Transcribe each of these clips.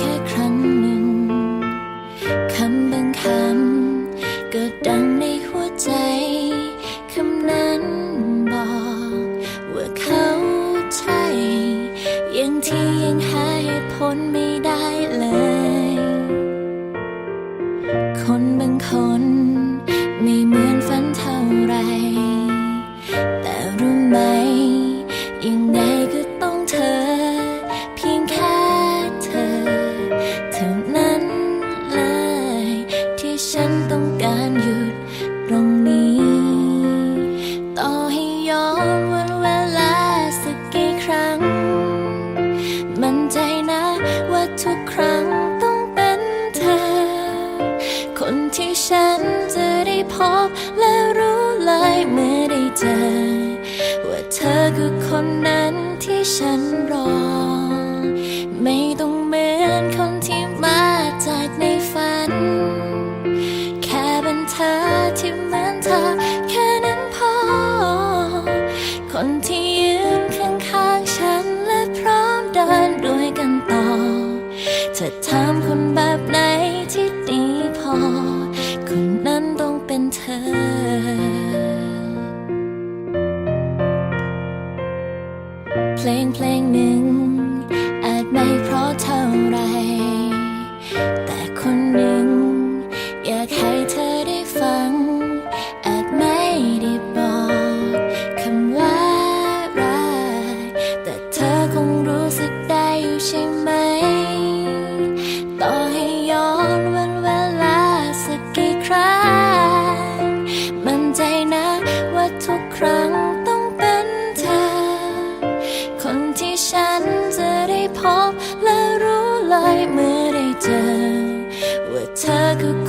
แค่ครั้งหนึ่ง คำบางคำก็ดังในหัวใจ คำนั้นบอกว่าเขาใช่ ยังที่ยังหาเหตุผลไม่ได้ นที่ฉันจะได้พบและรู้ลายเมื่อได้เจอ ว่าเธอคือคนนั้นที่ฉันรอ ไม่ต้องเหมือนคนที่มาจากในฝัน แค่เป็นเธอที่เหมือนเธอ แค่นั้นพอ คนที่ยืนข้างๆฉันและพร้อมเดินด้วยกันต่อจะทำคนแบบ เพลงเพลงหนึ่ง อาจไม่เพราะเท่าไร แต่คนหนึ่ง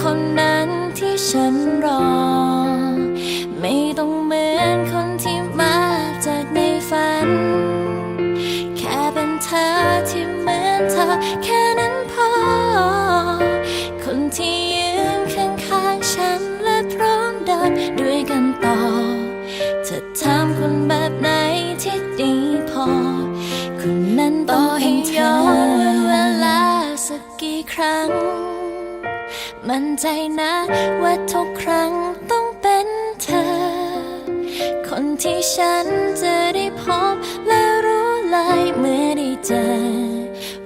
คนนั้นที่ฉันรอ ไม่ต้องเหมือนคนที่มาจากในฝัน แค่เป็นเธอที่เหมือนเธอ แค่นั้นพอ คนที่ยืนข้างๆฉันและพร้อมเดินด้วยกันต่อ จะถามคนแบบไหนที่ดีพอ คนนั้นต้องเป็นเธอเวลาสักกี่ครั้ง มั่นใจนะ ว่าทุกครั้งต้องเป็นเธอ คนที่ฉันจะได้พบและรู้เลยเมื่อได้เจอ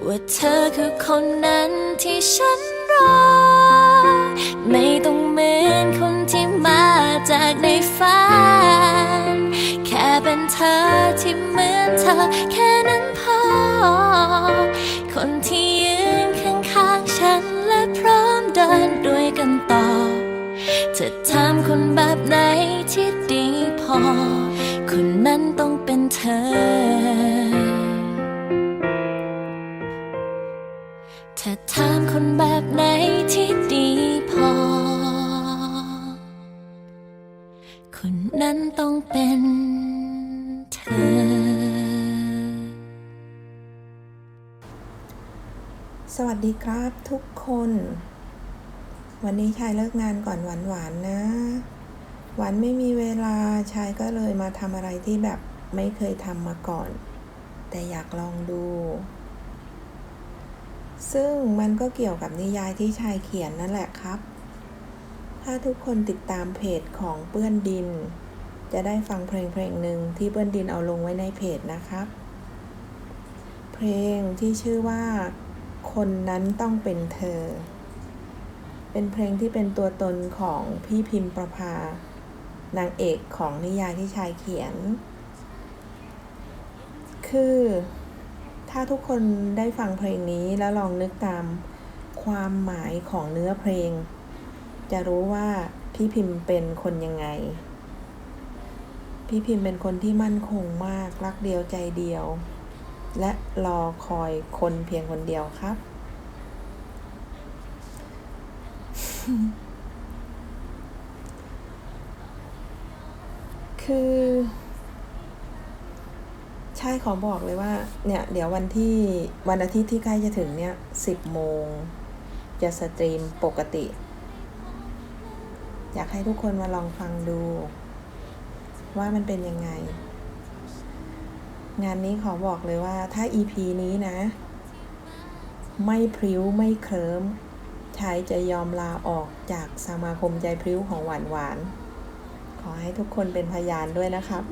ว่าเธอคือคนนั้นที่ฉันรอ ไม่ต้องเหมือนคนที่มาจากในฝันแค่เป็นเธอที่เหมือนเธอแค่นั้นพอ คนที่ยื กันต่อ จะถามคนแบบไหนที่ดีพอ คนนั้นต้องเป็นเธอ ถ้าถามคนแบบไหนที่ดีพอ คนนั้นต้องเป็นเธอสวัสดีครับทุกคน วันนี้ชายเลิกงานก่อนหวานหวานนะ หวานไม่มีเวลาชายก็เลยมาทำอะไรที่แบบไม่เคยทำมาก่อน แต่อยากลองดู ซึ่งมันก็เกี่ยวกับนิยายที่ชายเขียนนั่นแหละครับ ถ้าทุกคนติดตามเพจของเปื้อนดิน จะได้ฟังเพลงเพลงหนึ่งที่เปื้อนดินเอาลงไว้ในเพจนะครับ เพลงที่ชื่อว่า คนนั้นต้องเป็นเธอ เป็นเพลงที่เป็นตัวตนของพี่พิมพ์ประภานางเอกของนิยายที่ชายเขียน คือถ้าทุกคนได้ฟังเพลงนี้แล้วลองนึกตามความหมายของเนื้อเพลง จะรู้ว่าพี่พิมพ์เป็นคนยังไง พี่พิมพ์เป็นคนที่มั่นคงมาก รักเดียวใจเดียว และรอคอยคนเพียงคนเดียวครับ คือ ใช่ขอบอกเลยว่า เนี่ย เดี๋ยววันที่วันอาทิตย์ที่ใกล้จะถึงเนี่ยสิบโมง จะสตรีมปกติ อยากให้ทุกคนมาลองฟังดู ว่ามันเป็นยังไง งานนี้ขอบอกเลยว่าถ้า EP นี้นะ ไม่พริ้วไม่เคลิ้ม ชายจะยอมลาออกจากสมาคมใจพริ้วของหวานหวาน ขอให้ทุกคนเป็นพยานด้วยนะครับ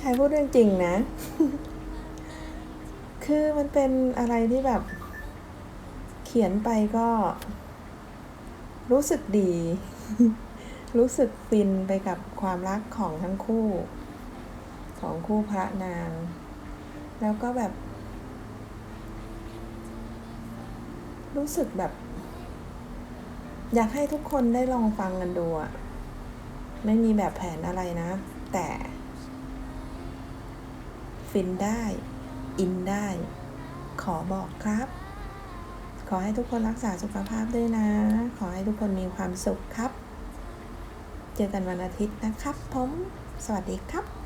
ชายพูดเรื่องจริงนะ คือมันเป็นอะไรที่แบบ เขียนไปก็ รู้สึกดี รู้สึกฟินไปกับความรักของทั้งคู่ ของคู่พระนาง แล้วก็แบบ รู้สึกแบบ อยากให้ทุกคนได้ลองฟังกันดูอะไม่มีแบบแผนอะไรนะ แต่ ฟินได้ อินได้ ขอบอกครับ ขอให้ทุกคนรักษาสุขภาพด้วยนะ ขอให้ทุกคนมีความสุขครับ เจอกันวันอาทิตย์นะครับผม สวัสดีครับ